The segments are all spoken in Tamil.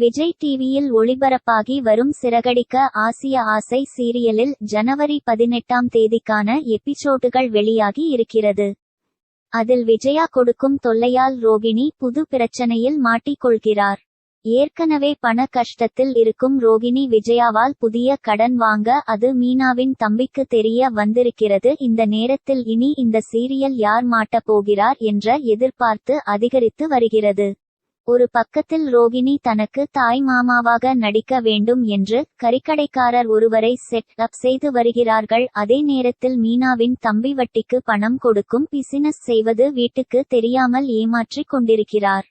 விஜய் டிவியில் ஒளிபரப்பாகி வரும் சிறகடிக்க ஆசிய ஆசை சீரியலில் ஜனவரி பதினெட்டாம் தேதிக்கான எபிசோடுகள் வெளியாகி இருக்கிறது. அதில் விஜயா கொடுக்கும் தொல்லையால் ரோகிணி புது பிரச்சனையில் மாட்டிக்கொள்கிறார். ஏற்கனவே பண கஷ்டத்தில் இருக்கும் ரோகிணி விஜயாவால் புதிய கடன் வாங்க அது மீனாவின் தம்பிக்கு தெரிய வந்திருக்கிறது. இந்த நேரத்தில் இனி இந்த சீரியல் யார் மாட்டப் போகிறார் என்ற எதிர்பார்த்து அதிகரித்து வருகிறது. ஒரு பக்கத்தில் ரோகிணி தனக்கு தாய் மாமாவாக நடிக்க வேண்டும் என்று கறிக்கடைக்காரர் ஒருவரை செட் அப் செய்து வருகிறார்கள். அதே நேரத்தில் மீனாவின் தம்பி வட்டிக்கு பணம் கொடுக்கும் பிசினஸ் செய்வது வீட்டுக்கு தெரியாமல் ஏமாற்றிக் கொண்டிருக்கிறார்.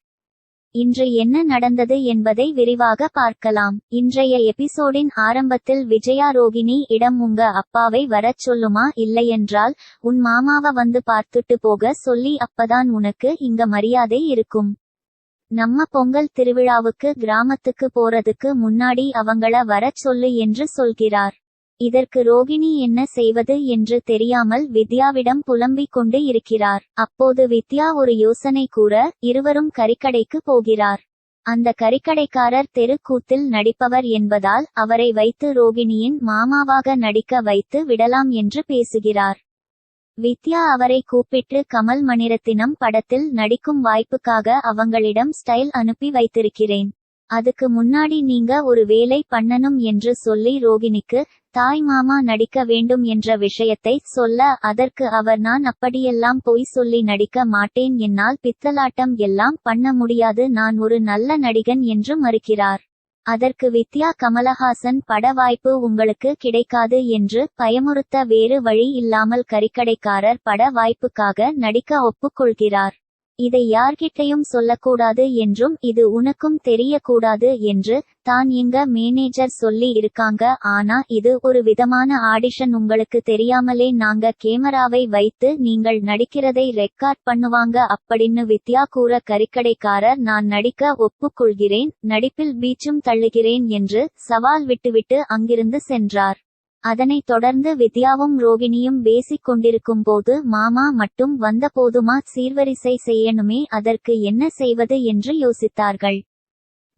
இன்று என்ன நடந்தது என்பதை விரிவாக பார்க்கலாம். இன்றைய எபிசோடின் ஆரம்பத்தில் விஜயா ரோகிணி இடம் உங்க அப்பாவை வரச் சொல்லுமா? இல்லையென்றால் உன் மாமாவ வந்து பார்த்துட்டு போக சொல்லி அப்பதான் உனக்கு இங்க மரியாதை இருக்கும். நம்ம பொங்கல் திருவிழாவுக்கு கிராமத்துக்கு போறதுக்கு முன்னாடி அவங்கள வரச் சொல்லு என்று சொல்கிறார். இதற்கு ரோகிணி என்ன செய்வது என்று தெரியாமல் வித்யாவிடம் புலம்பிக் கொண்டு இருக்கிறார். அப்போது வித்யா ஒரு யோசனை கூற இருவரும் கறிக்கடைக்கு போகிறார். அந்த கறிக்கடைக்காரர் தெருக்கூத்தில் நடிப்பவர் என்பதால் அவரை வைத்து ரோகிணியின் மாமாவாக நடிக்க வைத்து விடலாம் என்று பேசுகிறார். வித்யா அவரை கூப்பிட்டு கமல் மணிரத்தினம் படத்தில் நடிக்கும் வாய்ப்புக்காக அவங்களிடம் ஸ்டைல் அனுப்பி வைத்திருக்கிறேன். அதுக்கு முன்னாடி நீங்க ஒரு வேலை பண்ணணும் என்று சொல்லி ரோகிணிக்கு தாய் மாமா நடிக்க வேண்டும் என்ற விஷயத்தை சொல்ல அதற்கு அவர் நான் அப்படியெல்லாம் பொய் சொல்லி நடிக்க மாட்டேன் என்னால் பித்தலாட்டம் எல்லாம் பண்ண முடியாது நான் ஒரு நல்ல நடிகன் என்று மறுக்கிறார். அதற்கு வித்யா கமலஹாசன் பட வாய்ப்பு உங்களுக்கு கிடைக்காது என்று பயமுறுத்த வேறு வழி இல்லாமல் கறிக்கடைக்காரர் பட வாய்ப்புக்காக நடிக்க ஒப்புக்கொள்கிறார். இதை யார்கிட்டையும் சொல்லக்கூடாது என்றும் இது உனக்கும் தெரியக்கூடாது என்று தான் எங்க மேனேஜர் சொல்லி இருக்காங்க. ஆனா இது ஒரு விதமான ஆடிஷன் உங்களுக்கு தெரியாமலே நாங்க கேமராவை வைத்து நீங்கள் நடிக்கிறதை ரெக்கார்ட் பண்ணுவாங்க அப்படின்னு வித்யா கூற கறிக்கடைக்காரர் நான் நடிக்க ஒப்புக்கொள்கிறேன் நடிப்பில் பீச்சும் தள்ளுகிறேன் என்று சவால் விட்டுவிட்டு அங்கிருந்து சென்றார். அதனைத் தொடர்ந்து வித்யாவும் ரோகிணியும் பேசிக் கொண்டிருக்கும் போது மாமா மட்டும் வந்த போதுமா சீர்வரிசை செய்யணுமே அதற்கு என்ன செய்வது? என்று யோசித்தார்கள்.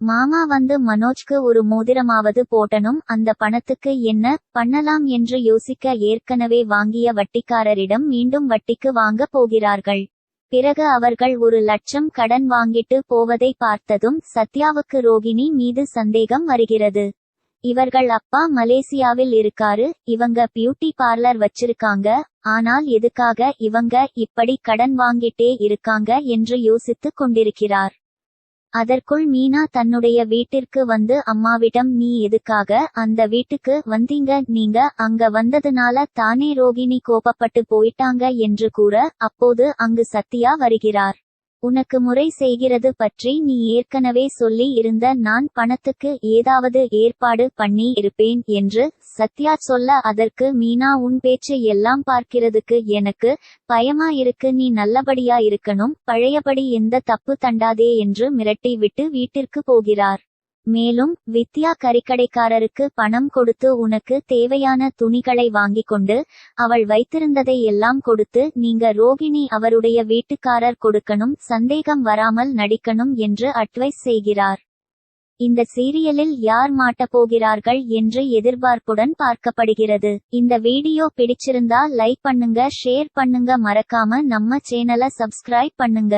மாமா வந்து மனோஜ்க்கு ஒரு மோதிரமாவது போட்டனும் அந்த பணத்துக்கு என்ன பண்ணலாம்? என்று யோசிக்க ஏற்கனவே வாங்கிய வட்டிக்காரரிடம் மீண்டும் வட்டிக்கு வாங்க போகிறார்கள். பிறகு அவர்கள் ஒரு லட்சம் கடன் வாங்கிட்டு போவதை பார்த்ததும் சத்யாவுக்கு ரோகிணி மீது சந்தேகம் வருகிறது. இவர்கள் அப்பா மலேசியாவில் இருக்காரு இவங்க பியூட்டி பார்லர் வச்சிருக்காங்க ஆனால் எதுக்காக இவங்க இப்படி கடன் வாங்கிட்டே இருக்காங்க என்று யோசித்துக் கொண்டிருக்கிறார். அதற்குள் மீனா தன்னுடைய வீட்டிற்கு வந்து அம்மாவிடம் நீ எதுக்காக அந்த வீட்டுக்கு வந்தீங்க? நீங்க அங்க வந்ததுனால தானே ரோகிணி கோபப்பட்டு போயிட்டாங்க? என்று கூற அப்போது அங்கு சத்யா வருகிறார். உனக்கு முறை செய்கிறது பற்றி நீ ஏற்கனவே சொல்லி இருந்த நான் பணத்துக்கு ஏதாவது ஏற்பாடு பண்ணி இருப்பேன் என்று சத்யா சொல்ல அதற்கு மீனா உன் பேச்சு எல்லாம் பார்க்கிறதுக்கு எனக்கு பயமா இருக்கு நீ நல்லபடியா இருக்கணும் பழையபடி எந்த தப்பு தண்டாதே என்று மிரட்டி விட்டு வீட்டிற்கு போகிறார். மேலும் வித்யா கறிக்கடைக்காரருக்கு பணம் கொடுத்து உனக்கு தேவையான துணிகளை வாங்கிக் கொண்டு அவள் வைத்திருந்ததை எல்லாம் கொடுத்து நீங்க ரோகிணி அவருடைய வீட்டுக்காரர் கொடுக்கணும் சந்தேகம் வராமல் நடிக்கணும் என்று அட்வைஸ் செய்கிறார். இந்த சீரியலில் யார் மாட்டப்போகிறார்கள் என்று எதிர்பார்ப்புடன் பார்க்கப்படுகிறது. இந்த வீடியோ பிடிச்சிருந்தா லைக் பண்ணுங்க ஷேர் பண்ணுங்க மறக்காம நம்ம சேனலை சப்ஸ்கிரைப் பண்ணுங்க.